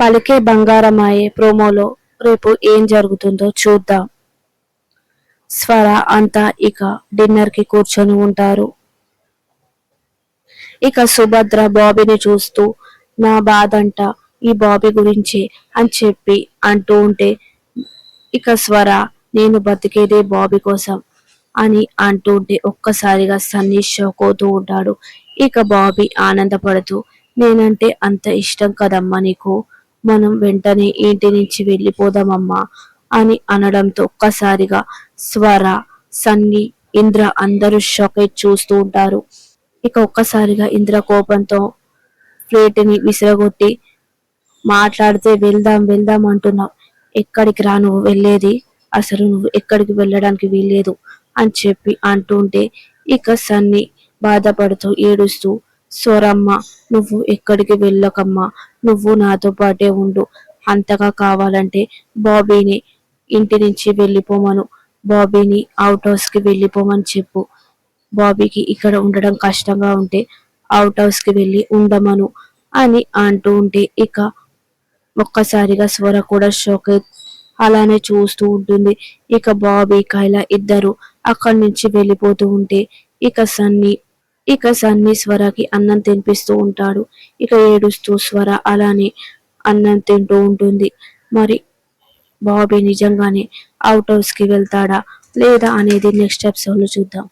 పలికే బంగారమాయే ప్రోమోలో రేపు ఏం జరుగుతుందో చూద్దాం. స్వర అంతా ఇక డిన్నర్కి కూర్చొని ఉంటారు. ఇక సుభద్ర బాబీని చూస్తూ నా బాధంట ఈ బాబీ గురించి అని చెప్పి అంటూ ఉంటే ఇక స్వర నేను బతికేదే బాబీ కోసం అని అంటూ ఉంటే ఒక్కసారిగా సన్నీ షాక్ అవుతూ ఉంటాడు. ఇక బాబీ ఆనందపడుతూ నేనంటే అంత ఇష్టం కదమ్మా నీకు? మనం వెంటనే ఇంటి నుంచి వెళ్ళిపోదామమ్మా అని అనడంతో ఒక్కసారిగా స్వర సన్ని ఇంద్ర అందరూ షాక్ అయి చూస్తూ ఉంటారు. ఇక ఒక్కసారిగా ఇంద్ర కోపంతో ప్లేట్ని విసిరగొట్టి మాట్లాడితే వెళ్దాం వెళ్దాం అంటున్నావు. ఎక్కడికి రా నువ్వు వెళ్ళేది? అసలు నువ్వు ఎక్కడికి వెళ్ళడానికి వీల్లేదు అని చెప్పి అంటుంటే ఇక సన్ని బాధపడుతూ ఏడుస్తూ సోరమ్మ నువ్వు ఎక్కడికి వెళ్ళకమ్మా నువ్వు నాతో పాటే ఉండు. అంతగా కావాలంటే బాబీని ఇంటి నుంచి వెళ్ళిపోమను. బాబీని అవుట్ హౌస్కి వెళ్ళిపోమని చెప్పు. బాబీకి ఇక్కడ ఉండడం కష్టంగా ఉంటే అవుట్ హౌస్కి వెళ్ళి ఉండమను అని అంటూ ఉంటే ఇక ఒక్కసారిగా స్వర కూడా షోక్ అలానే చూస్తూ ఉంటుంది. ఇక బాబీ కైలా ఇద్దరు అక్కడి నుంచి వెళ్ళిపోతూ ఉంటే ఇక సన్ని ఇక సన్ని స్వరకి అన్నం తినిపిస్తూ ఉంటాడు. ఇక ఏడుస్తూ స్వర అలానే అన్నం తింటూ ఉంటుంది. మరి బాబీ నిజంగానే అవుట్ హౌస్కి వెళ్తాడా లేదా అనేది నెక్స్ట్ ఎపిసోడ్లో చూద్దాం.